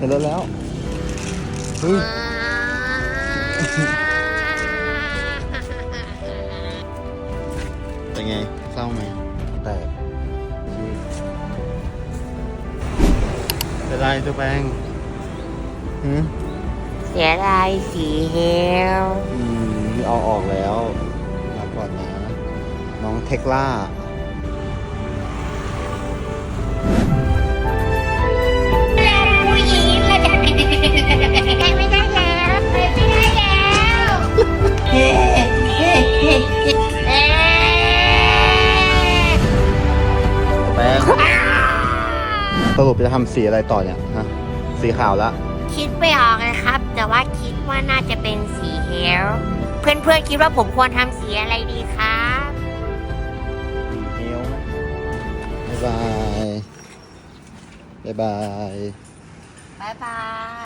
เห็นรถแล้วเฮ้ยเป็นไงเศร้าไหมแตกเป็นไรตัวแปงหืมเสียดายสีเฮลอืมเอาออกแล้วมาก่อนนะ น้องเทคล่า สรุปจะทำสีอะไรต่อเนี่ยฮะสีขาวละคิดไม่ออกเลยครับ แต่ว่าคิดว่าน่าจะเป็นสีเฮลเพื่อนๆคิดว่าผมควรทำสีอะไรดีครับเฮลบ๊ายบาย บ๊ายบาย บ๊ายบาย